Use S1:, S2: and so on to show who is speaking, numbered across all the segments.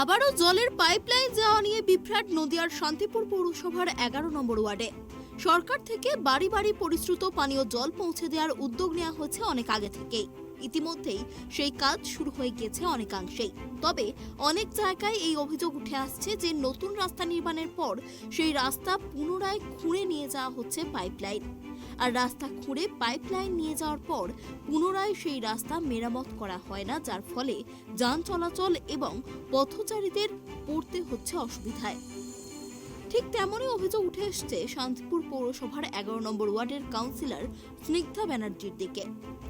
S1: আবারও জলের পাইপলাইন যাওয়া নিয়ে বিভ্রাট নদিয়ার শান্তিপুর পৌরসভার এগারো নম্বর ওয়ার্ডে। সরকার থেকে বাড়ি বাড়ি পরিশ্রুত পানীয় জল পৌঁছে দেওয়ার উদ্যোগ নেওয়া হয়েছে অনেক আগে থেকেই। ইতিমধ্যেই সেই কাজ শুরু হয়ে গেছে অনেকাংশেই। তবে অনেক জায়গায় এই অভিযোগ উঠে আসছে যে নতুন রাস্তা নির্মাণের পর সেই রাস্তা পুনরায় খুঁড়ে নিয়ে যাওয়া হচ্ছে পাইপলাইন। আর রাস্তা খুঁড়ে পাইপলাইন নিয়ে যাওয়ার পর পুনরায় সেই রাস্তা মেরামত করা হয় না, যার ফলে যান চলাচল এবং পথচারীদের পড়তে হচ্ছে অসুবিধায়। ঠিক তেমনই অভিযোগ উঠে এসছে শান্তিপুর পৌরসভার এগারো নম্বর ওয়ার্ডের কাউন্সিলর স্নিগ্ধা ব্যানার্জির দিকে।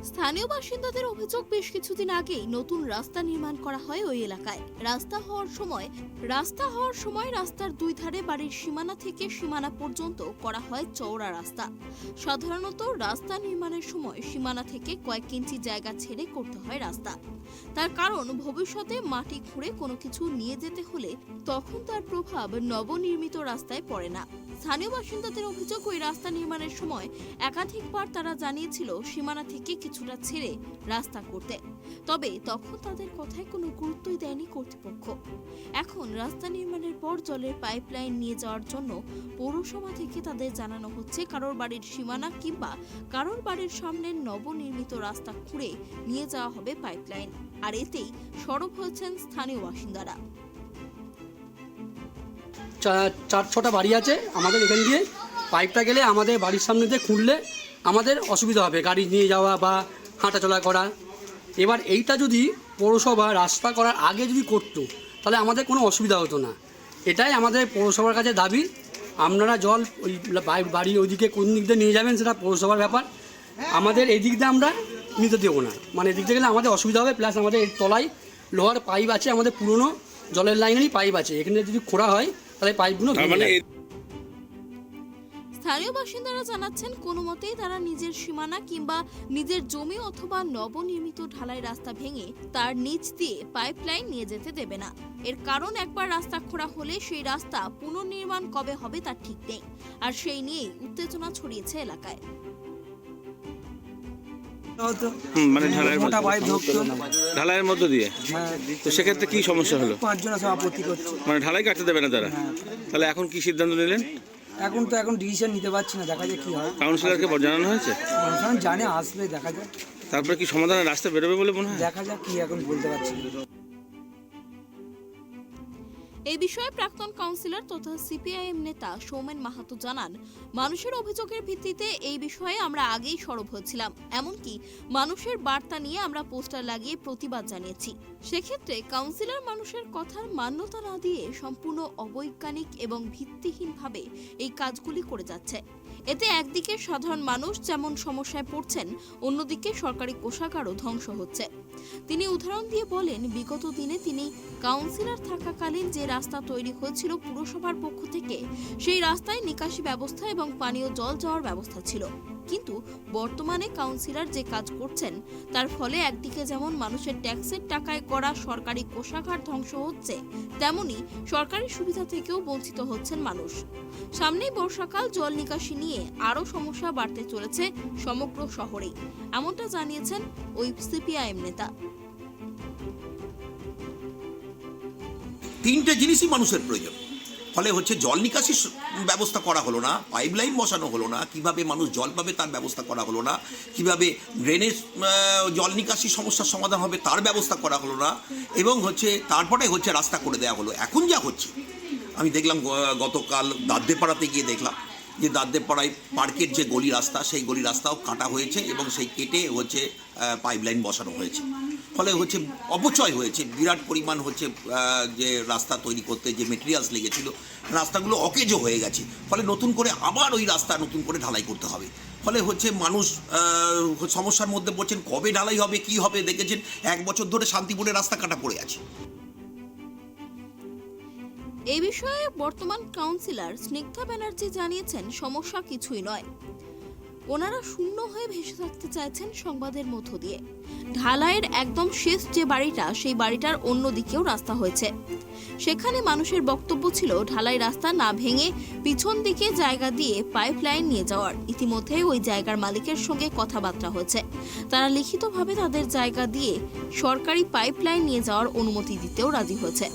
S1: স্থানীয় বাসিন্দাদের অভিযোগ বেশ কিছুদিন আগেই নতুন রাস্তা নির্মাণ করা হয় ওই এলাকায়। রাস্তা হওয়ার সময়, রাস্তা হওয়ার সময় রাস্তার দুই ধারে বাড়ির সীমানা থেকে সীমানা পর্যন্ত করা হয় চওড়া রাস্তা। সাধারণত রাস্তা নির্মাণের সময় সীমানা থেকে কয়েক ইঞ্চি জায়গা ছেড়ে করতে হয় রাস্তা। তার কারণ, ভবিষ্যতে মাটি খুঁড়ে কোনো কিছু নিয়ে যেতে হলে তখন তার প্রভাব নবনির্মিত রাস্তায় পড়ে না। স্থানীয় বাসিন্দাদের অভিযোগ, ওই রাস্তা নির্মাণের সময় একাধিকবার তারা জানিয়েছিল সীমানা থেকে কিছুটা ছেড়ে রাস্তা করতে। তবে তখন তাদের কথায় কোনো গুরুত্বই দেয়নি কর্তৃপক্ষ। এখন রাস্তা নির্মাণের পর জলের পাইপলাইন নিয়ে যাওয়ার জন্য পৌরসভা থেকে তাদের জানানো হচ্ছে, কারোর বাড়ির সীমানা কিংবা কারোর বাড়ির সামনে নবনির্মিত রাস্তা খুঁড়ে নিয়ে যাওয়া হবে পাইপলাইন। আর এতেই সরব হয়েছেন স্থানীয় বাসিন্দারা।
S2: চার ছটা বাড়ি আছে আমাদের এখান দিয়ে। পাইপটা গেলে আমাদের বাড়ির সামনে দিয়ে খুঁড়লে আমাদের অসুবিধা হবে, গাড়ি নিয়ে যাওয়া বা হাঁটাচলা করা। এবার এইটা যদি পৌরসভা রাস্তা করার আগে যদি করতো, তাহলে আমাদের কোনো অসুবিধা হতো না। এটাই আমাদের পৌরসভার কাছে দাবি। আপনারা জল ওই বাড়ি ওইদিকে কোন দিক দিয়ে নিয়ে যাবেন সেটা পৌরসভার ব্যাপার। আমাদের এই দিক দিয়ে আমরা নিতে দেবো না। মানে এদিক দিয়ে গেলে আমাদের অসুবিধা হবে, প্লাস আমাদের তলায় লোহার পাইপ আছে, আমাদের পুরনো জলের লাইনেরই পাইপ আছে। এখানে যদি খোঁড়া হয় তাহলে পাইপগুলো ভেঙে
S3: মানে
S1: স্থানীয় বাসিন্দারা জানাচ্ছেন কোনো মতেই তারা নিজের সীমানা কিংবা নিজের জমি অথবা নবনির্মিত ঢালাই রাস্তা ভেঙে তার নিচ দিয়ে পাইপলাইন নিয়ে যেতে দেবে না। এর কারণ একবার রাস্তা খোঁড়া হলে সেই রাস্তা পুনর্নির্মাণ কবে হবে তার ঠিক নেই। আর সেই নিয়েই উত্তেজনা ছড়িয়েছে এলাকায়।
S4: হতো।
S3: মানে ঢালাইয়ের
S4: মোটা
S3: মধ্যে
S4: পাইপ ঢুকতো।
S3: ঢালাইয়ের মধ্য দিয়ে?
S4: হ্যাঁ।
S3: তো সেক্ষেত্রে কি সমস্যা হলো?
S4: পাঁচজন সব আপত্তি করছে।
S3: মানে ঢালাই কাটতে দেবে না তারা?
S4: হ্যাঁ।
S3: তাহলে এখন কি সিদ্ধান্ত নিলেন?
S4: এখন তো এখন ডিসিশন নিতে পারছি না দেখা যাক কি হয়।
S3: কাউন্সিলরকে জানানো হয়েছে?
S4: জানে আসবে দেখা যাক।
S3: তারপরে কি সমাধানের রাস্তা বেরোবে বলে মনে হয়?
S4: দেখা যাক কি এখন বলতে পারছি না।
S1: এই বিষয়ে প্রাক্তন কাউন্সিলর তথা সিপিআইএম নেতা সৌমেন মাহাতো জানান, মানুষের অভিযোগের ভিত্তিতে এই বিষয়ে আমরা আগেই সরব হয়েছিলাম। এমনকি মানুষের বার্তা নিয়ে আমরা পোস্টার লাগিয়ে প্রতিবাদ জানিয়েছি। সেক্ষেত্রে কাউন্সিলর মানুষের কথার মান্যতা না দিয়ে সম্পূর্ণ অবৈজ্ঞানিক এবং ভিত্তিহীনভাবে এই কাজগুলি করে যাচ্ছে। এতে একদিকে সাধারণ মানুষ যেমন সমস্যায় পড়ছেন, অন্যদিকে সরকারি কোষাগারও ধ্বংস হচ্ছে। তিনি উদাহরণ দিয়ে বলেন, বিগত দিনে তিনি কাউন্সিলর থাকাকালীন যে রাস্তা তৈরি হয়েছিল পুরসভার পক্ষ থেকে, সেই রাস্তায় নিকাশি ব্যবস্থা এবং পানীয় জল যাওয়ার ব্যবস্থা ছিল। কিন্তু বর্তমানে কাউন্সিলর যে কাজ করছেন, তার ফলে একদিকে যেমন মানুষের ট্যাক্সের টাকায় করা সরকারি কোষাগার ধ্বংস হচ্ছে, তেমনি সরকারি সুবিধা থেকেও বঞ্চিত হচ্ছেন মানুষ। সামনেই বর্ষাকাল, জল নিকাশি নিয়ে আরও সমস্যা বাড়তে চলেছে সমগ্র শহরেই। এমনটা জানিয়েছেন ওই সিপিআইএম নেতা।
S5: তিনটে জিনিসই মানুষের প্রয়োজন। ফলে হচ্ছে জল নিকাশি ব্যবস্থা করা হলো না পাইপলাইন বসানো হলো না, কীভাবে মানুষ জল পাবে তার ব্যবস্থা করা হলো না, কীভাবে ড্রেনের জল নিকাশি সমস্যার সমাধান হবে তার ব্যবস্থা করা হলো না, এবং হচ্ছে তারপরে হচ্ছে রাস্তা করে দেওয়া হলো। এখন যা হচ্ছে, আমি দেখলাম গতকাল দাদ্দেপাড়াতে গিয়ে দেখলাম যে দাদ্দেপাড়ায় পার্কের যে গলি রাস্তা, সেই গলি রাস্তাও কাটা হয়েছে এবং সেই কেটে হচ্ছে পাইপলাইন বসানো হয়েছে। ফলে হচ্ছে অপচয় হয়েছে, বিরাট পরিমাণ হচ্ছে যে রাস্তা তৈরি করতে যে মেটেরিয়ালস লেগেছিল, রাস্তাগুলো অকেজো হয়ে গেছে। ফলে নতুন করে আবার ওই রাস্তা নতুন করে ঢালাই করতে হবে। ফলে হচ্ছে মানুষ সমস্যার মধ্যে পড়ছেন, কবে ঢালাই হবে, কি হবে দেখেছেন? এক বছর ধরে শান্তিপুরের রাস্তা কাটা পড়ে আছে।
S1: এই বিষয়ে বর্তমান কাউন্সিলর স্নিগ্ধা ব্যানার্জি জানিয়েছেন, সমস্যা কিছুই নয়। ওনারা শূন্য হয়ে ভেসে থাকতে চাইছেন সংবাদের মধ্য দিয়ে। ঢালাইয়ের একদম শেষ যে বাড়িটা, সেই বাড়িটার অন্য দিকেও রাস্তা হয়েছে। সেখানে মানুষের বক্তব্য ছিল, ঢালাই রাস্তা না ভেঙে পিছন দিকে জায়গা দিয়ে পাইপ লাইন নিয়ে যাওয়ার। ইতিমধ্যে ওই জায়গার মালিকের সঙ্গে কথাবার্তা হয়েছে। তারা লিখিতভাবে তাদের জায়গা দিয়ে সরকারি পাইপ লাইন নিয়ে যাওয়ার অনুমতি দিতেও রাজি হয়েছে।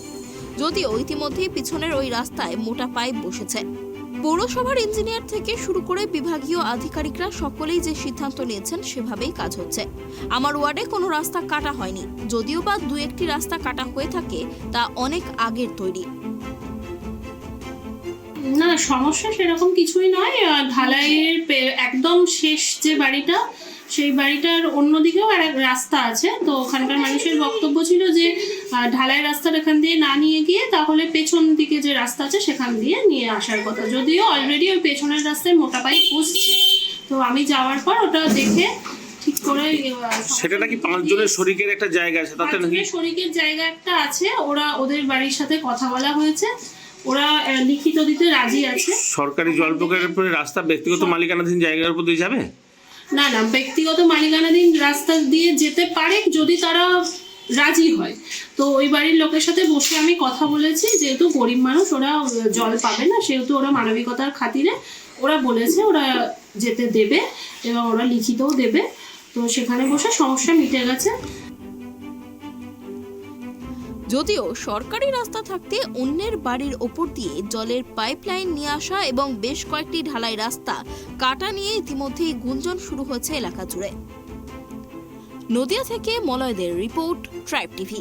S1: যদিও ইতিমধ্যেই পিছনের ওই রাস্তায় মোটা পাইপ বসেছে। পৌরসভার ইঞ্জিনিয়ার থেকে শুরু করে বিভাগীয় আধিকারিকরা সকলেই যে সিদ্ধান্ত নিয়েছেন সেভাবেই কাজ হচ্ছে। আমার ওয়ার্ডে কোনো রাস্তা কাটা হয়নি। যদিও বা দু একটি রাস্তা কাটা হয়ে থাকে, তা অনেক আগের তৈরি।
S6: না, সমস্যা সেরকম কিছুই নয়। ঢালাইয়ের একদম শেষ যে বাড়িটা সেই বাড়িটার অন্যদিকেও আর এক রাস্তা আছে। তো ওখানকার মানুষের বক্তব্য ছিল যে ঢালাই রাস্তার এখান দিয়ে না নিয়ে গিয়ে তাহলে পেছন দিকে যে রাস্তা আছে সেখান দিয়ে নিয়ে আসার কথা। যদিও অলরেডি ওই পেছনের রাস্তায় মোটা পাইপ পুষছে। তো আমি যাওয়ার পর ওটা দেখে ঠিক করে
S3: সেটা নাকি পাঁচজনের শরিকের একটা জায়গা আছে তাতে নাকি
S6: শরিকের জায়গা একটা আছে। ওরা ওদের বাড়ির সাথে কথা বলা হয়েছে। ওরা লিখিত দিতে রাজি আছে।
S3: সরকারি জল প্রকল্পের রাস্তা ব্যক্তিগত মালিকানাধীন জায়গার উপর দিয়ে যাবে?
S6: না না, ব্যক্তিগত মালিকানাধীন রাস্তা দিয়ে যেতে পারে যদি তারা রাজি হয়। তো ওই বাড়ির লোকের সাথে বসে আমি কথা বলেছি, যেহেতু গরিব মানুষ, ওরা জল পাবে না, সেহেতু ওরা মানবিকতার খাতিরে ওরা বলেছে ওরা যেতে দেবে এবং ওরা লিখিতও দেবে। তো সেখানে বসে সমস্যা মিটে গেছে।
S1: যদিও সরকারি রাস্তা থাকতে অন্যের বাড়ির ওপর দিয়ে জলের পাইপলাইন নিয়ে আসা এবং বেশ কয়েকটি ঢালাই রাস্তা কাটা নিয়ে ইতিমধ্যেই গুঞ্জন শুরু হয়েছে এলাকা জুড়ে। নদিয়া থেকে মলয়দের রিপোর্ট, ট্রাইব টিভি।